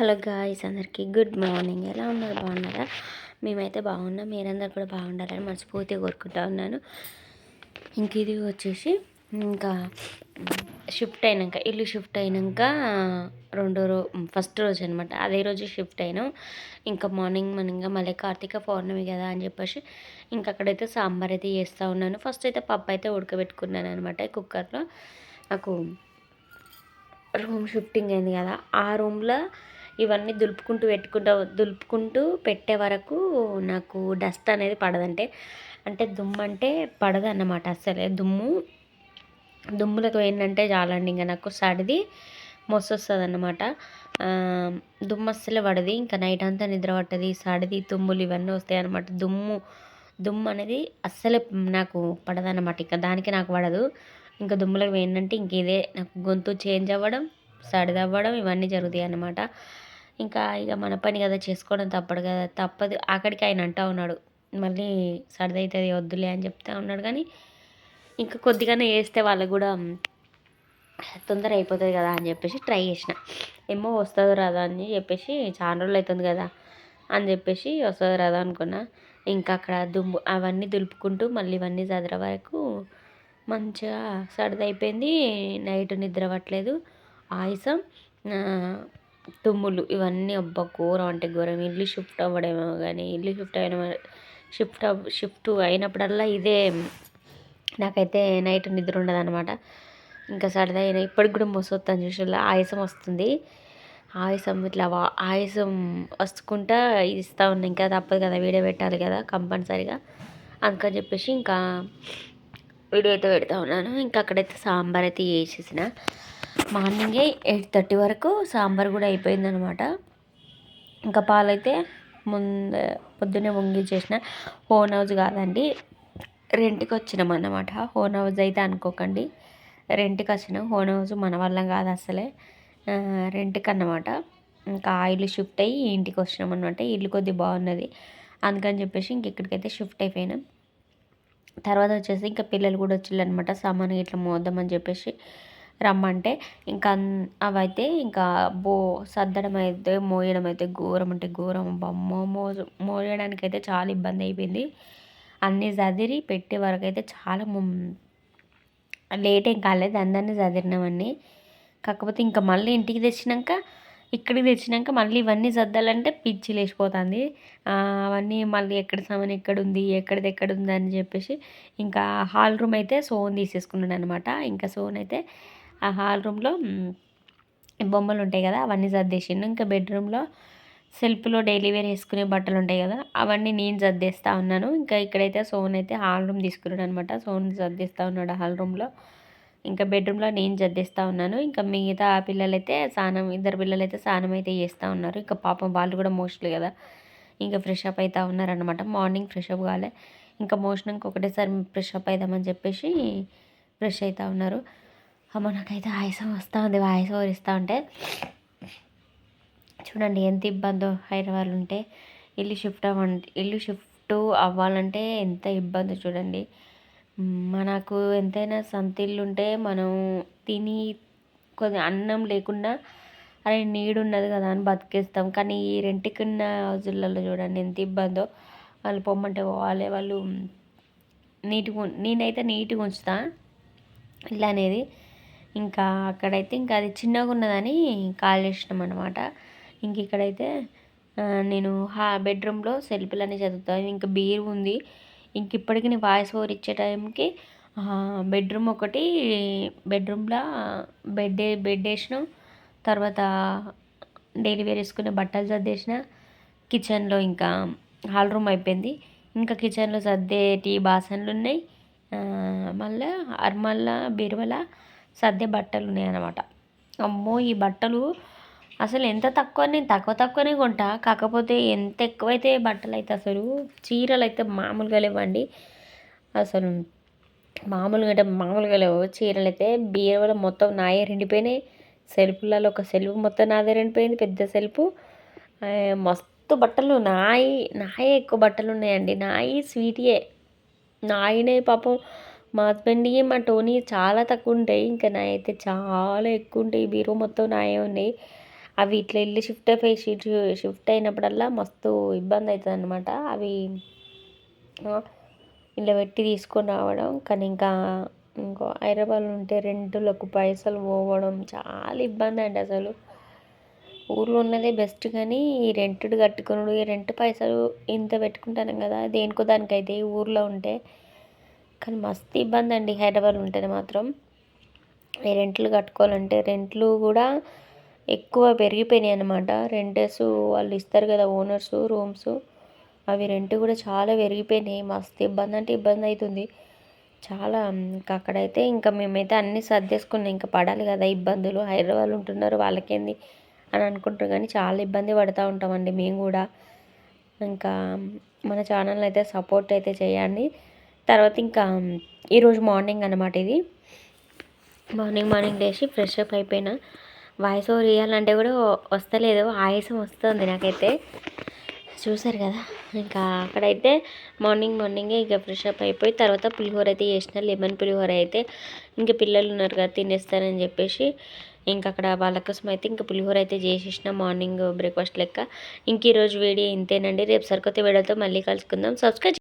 Hello guys అందరికీ good morning. ఎలా ఉన్నారు? బాగున్నారా? మేమైతే బాగున్నాం. మీరందరూ కూడా బాగుండాలని మనస్ఫూర్తిగా కోరుకుంటా ఉన్నాను. ఇంక ఇది వచ్చేసి ఇంకా షిఫ్ట్ అయినాక ఇల్లు షిఫ్ట్ అయినాక రెండో రో ఫస్ట్ రోజు అనమాట అదే రోజు షిఫ్ట్ అయినాం. ఇంకా మార్నింగ్ మార్నింగ్ మళ్ళీ కార్తీక పౌర్ణమి కదా అని చెప్పేసి ఇంకా అక్కడైతే సాంబార్ అయితే చేస్తూ ఉన్నాను. ఫస్ట్ అయితే పప్పు అయితే ఉడకబెట్టుకున్నాను అనమాట కుక్కర్లో. నాకు రూమ్ షిఫ్టింగ్ అయింది కదా. ఆ రూమ్లో ఇవన్నీ దులుపుకుంటూ పెట్టుకుంటూ దులుపుకుంటూ పెట్టే వరకు నాకు డస్ట్ అనేది పడదంటే అంటే దుమ్ము అంటే పడదు అన్నమాట అసలే దుమ్ము దుమ్ములకు ఏంటంటే చాలండి ఇంకా నాకు సడిది మొసొస్తుంది అన్నమాట దుమ్ము అస్సలు పడది ఇంకా నైట్ అంతా నిద్ర పట్టది. సడిది తుమ్ములు ఇవన్నీ వస్తాయి అనమాట దుమ్ము దుమ్ము అనేది అస్సలు నాకు పడదన్నమాట ఇంకా దానికి నాకు పడదు. ఇంకా దుమ్ములకు ఏంటంటే ఇంక ఇదే నాకు గొంతు చేంజ్ అవ్వడం సడిదవ్వడం ఇవన్నీ జరుగుతాయి అన్నమాట ఇంకా ఇక మన పని కదా చేసుకోవడం తప్పదు కదా తప్పదు. అక్కడికి ఆయన అంటా ఉన్నాడు. మళ్ళీ సర్ది వద్దులే అని చెప్తా ఉన్నాడు. కానీ ఇంకా కొద్దిగానే వేస్తే వాళ్ళకు కూడా తొందర అయిపోతుంది కదా అని చెప్పేసి ట్రై చేసిన. ఏమో వస్తుందో రాదా అని చెప్పేసి చాలా రోజులు అవుతుంది కదా అని చెప్పేసి వస్తుందో రాదా అనుకున్నా. ఇంకా అక్కడ దుమ్ము అవన్నీ దులుపుకుంటూ మళ్ళీ ఇవన్నీ చదివే వరకు మంచిగా సర్ది అయిపోయింది నైట్ నిద్ర పట్టలేదు. ఆయాసం తుమ్ములు ఇవన్నీ అబ్బా ఘోరం అంటే ఘోరం. ఇల్లు షిఫ్ట్ అవ్వడమేమో కానీ ఇల్లు షిఫ్ట్ అయిన షిఫ్ట్ అవ్ షిఫ్ట్ అయినప్పుడల్లా ఇదే నాకైతే నైట్ నిద్ర ఉండదు అనమాట ఇంకా సరదా అయినా ఇప్పటికి కూడా మొసొత్తాను చూసిలా ఆయాసం వస్తుంది. ఆయాసం ఇట్లా ఆయాసం వస్తుకుంటా ఇస్తా ఉన్నా. ఇంకా తప్పదు కదా వీడియో పెట్టాలి కదా కంపల్సరిగా. అందుకని చెప్పేసి ఇంకా వీడియో అయితే పెడతా ఉన్నాను. ఇంకా అక్కడైతే సాంబార్ అయితే చేసేసిన. మార్నింగే ఎయిట్ థర్టీ వరకు సాంబార్ కూడా అయిపోయిందనమాట. ఇంకా పాలైతే ముందు పొద్దున్నే చేసిన హోన్ హౌస్ కాదండి రెంట్కి వచ్చినాం అన్నమాట హోన్ హౌస్ అయితే అనుకోకండి రెంట్కి వచ్చినాం హోన్ హౌస్ మన వల్ల కాదు అసలే. రెంట్కి అన్నమాట. ఇంకా ఆయిల్ షిఫ్ట్ అయ్యి ఇంటికి వచ్చినాం అనమాట ఇల్లు కొద్ది బాగున్నది. అందుకని చెప్పేసి ఇంక ఇక్కడికైతే షిఫ్ట్ అయిపోయినాం. తర్వాత వచ్చేసి ఇంకా పిల్లలు కూడా వచ్చిల్లనమాట సామాన్ ఇట్లా మోద్దామని చెప్పేసి రమ్మంటే ఇంకా అవైతే ఇంకా బో సర్దడం అయితే మోయడం అయితే ఘోరం. అంటే ఘోరం బొమ్మ మో మోయడానికి అయితే చాలా ఇబ్బంది అయిపోయింది అన్నీ చదిరి పెట్టే వరకు అయితే చాలా లేట్ ఏం కాలేదు. అందరినీ చదిరినవన్నీ కాకపోతే ఇంకా మళ్ళీ ఇంటికి తెచ్చినాక ఇక్కడికి తెచ్చినాక మళ్ళీ ఇవన్నీ సర్దాలంటే పిచ్చి లేచిపోతుంది. అవన్నీ మళ్ళీ ఎక్కడ సామాన్ ఎక్కడ ఉంది ఎక్కడిది ఎక్కడ ఉంది అని చెప్పేసి ఇంకా హాల్ రూమ్ అయితే సోన్ తీసేసుకున్నాను అనమాట ఇంకా సోన్ అయితే ఆ హాల్ రూమ్లో బొమ్మలు ఉంటాయి కదా అవన్నీ సర్దేసిండు. ఇంకా బెడ్రూమ్లో సెల్ఫ్లో డైలీ వేర్ వేసుకునే బట్టలు ఉంటాయి కదా అవన్నీ నేను సర్దేస్తూ ఉన్నాను. ఇంకా ఇక్కడైతే సోన్ అయితే హాల్ రూమ్ తీసుకున్నాడు అనమాట సోన్ సర్దేస్తూ ఉన్నాడు హాల్ రూమ్లో. ఇంకా బెడ్రూమ్లో నేను సర్దేస్తూ ఉన్నాను. ఇంకా మిగతా పిల్లలైతే స్నానం ఇద్దరు పిల్లలైతే స్నానం అయితే చేస్తూ ఉన్నారు. ఇంకా పాపం వాళ్ళు కూడా మోస్ట్లీ కదా ఇంకా ఫ్రెష్ అప్ అవుతూ ఉన్నారనమాట మార్నింగ్ ఫ్రెష్ అప్ కాలే. ఇంకా మోషన్కి ఒకటేసారి ఫ్రెష్ అప్ అవుదామని చెప్పేసి ఫ్రెష్ అవుతూ ఉన్నారు. అమ్మ నాకైతే ఆయాసం వస్తూ ఉంది ఆయాసం వరిస్తూ ఉంటే. చూడండి ఎంత ఇబ్బందో హైదరాబాద్ ఉంటే. ఇల్లు షిఫ్ట్ అవ్వండి ఇల్లు షిఫ్ట్ అవ్వాలంటే ఎంత ఇబ్బంది చూడండి. మనకు ఎంతైనా సంతిల్లు ఉంటే మనం తిని కొద్ది అన్నం లేకుండా అరే నీడు ఉన్నది కదా అని బతికేస్తాం. కానీ ఈ రెంటికున్న హౌజులలో చూడండి ఎంత ఇబ్బందో. వాళ్ళు పొమ్మంటే పోవాలి వాళ్ళు నీట్గా నేనైతే నీట్గా ఉంచుతా. ఇల్లు అనేది ఇంకా అక్కడైతే ఇంకా అది చిన్నగా ఉన్నదని కాల్ చేసినాం అనమాట ఇంక ఇక్కడైతే నేను హా బెడ్రూమ్లో సెల్ఫ్లని చదువుతాను ఇంకా బీర్ ఉంది. ఇంక ఇప్పటికి నేను వాయిస్ ఓవర్ ఇచ్చే టైంకి బెడ్రూమ్ ఒకటి బెడ్రూమ్లో బెడ్ బెడ్ వేసినాం తర్వాత డైలీ వేర్ వేసుకునే బట్టలు సర్దేసిన కిచెన్లో ఇంకా హాల్ రూమ్ అయిపోయింది. ఇంకా కిచెన్లో సర్దే టీ బాసన్లు ఉన్నాయి. మళ్ళీ అర్మల్లా బీరువల సర్దే బట్టలు ఉన్నాయన్నమాట. అమ్మో ఈ బట్టలు అసలు ఎంత తక్కువ? నేను తక్కువ తక్కువనే కొంటా. కాకపోతే ఎంత ఎక్కువైతే బట్టలు అయితే అసలు చీరలు అయితే మామూలుగా లేవండి. అసలు మామూలుగా అంటే మామూలుగా లేవు. చీరలు అయితే బీరువాలో మొత్తం నాయే రెండిపోయినాయి సెల్ఫ్లలో ఒక సెల్ఫ్ మొత్తం నాదే రెండిపోయింది పెద్ద సెల్ఫ్. మస్తు బట్టలు నాయి నాయే ఎక్కువ బట్టలు ఉన్నాయండి. నాయి స్వీటియే నాయనే పాపం మా హస్బెండ్ మా టోనీ చాలా తక్కువ ఉంటాయి. ఇంకా నా అయితే చాలా ఎక్కువ ఉంటాయి. బీరో మొత్తం నాయే ఉన్నాయి అవి ఇట్లా వెళ్ళి షిఫ్ట్ అయిపోయి షిఫ్ట్ షిఫ్ట్ అయినప్పుడల్లా మస్తు ఇబ్బంది అవుతుంది అనమాట అవి ఇలా పెట్టి తీసుకొని రావడం. కానీ ఇంకా ఇంకో హైదరాబాద్ ఉంటే రెంటులకు పైసలు పోవడం చాలా ఇబ్బంది అండి అసలు. ఊర్లో ఉన్నదే బెస్ట్ కానీ ఈ రెంటుడు కట్టుకున్నాడు ఈ రెంట్ పైసలు ఇంత పెట్టుకుంటాను కదా. దేనికో దానికైతే ఊర్లో ఉంటే కానీ మస్తు ఇబ్బంది అండి హైదరాబాద్ ఉంటేనే మాత్రం. ఈ రెంట్లు కట్టుకోవాలంటే రెంట్లు కూడా ఎక్కువ పెరిగిపోయినాయి అనమాట రెంటర్స్ వాళ్ళు ఇస్తారు కదా ఓనర్స్ రూమ్స్. అవి రెంట్ కూడా చాలా పెరిగిపోయినాయి. మస్తు ఇబ్బంది అంటే ఇబ్బంది అవుతుంది. చాలా ఇంకా అక్కడైతే ఇంకా మేమైతే అన్నీ సర్దేసుకున్నాం. ఇంకా పడాలి కదా ఇబ్బందులు. హైదరాబాద్ ఉంటున్నారు వాళ్ళకేంది అని అనుకుంటారు కానీ చాలా ఇబ్బంది పడుతూ ఉంటామండి మేము కూడా. ఇంకా మన ఛానల్ అయితే సపోర్ట్ అయితే చేయండి. తర్వాత ఇంకా ఈరోజు మార్నింగ్ అనమాట ఇది. మార్నింగ్ మార్నింగ్ లేచి ఫ్రెష్ అప్ అయిపోయినా. వాయిస్ ఓవర్ ఇవ్వాలంటే కూడా వస్తలేదు ఆయాసం వస్తుంది నాకైతే. చూసారు కదా ఇంకా అక్కడైతే మార్నింగ్ మార్నింగే ఇక ఫ్రెష్ అప్ అయిపోయి తర్వాత పులిహోర అయితే చేసిన లెమన్ పులిహోర అయితే. ఇంకా పిల్లలు ఉన్నారు కదా తినేస్తారని చెప్పేసి ఇంకా అక్కడ వాళ్ళ కోసం అయితే ఇంకా పులిహోర అయితే చేసేసిన మార్నింగ్ బ్రేక్ఫాస్ట్ లెక్క. ఇంక ఈరోజు వీడియో ఇంతేనండి. రేపు సరికొత్త వీడియోతో మళ్ళీ కలుసుకుందాం. సబ్స్క్రైబ్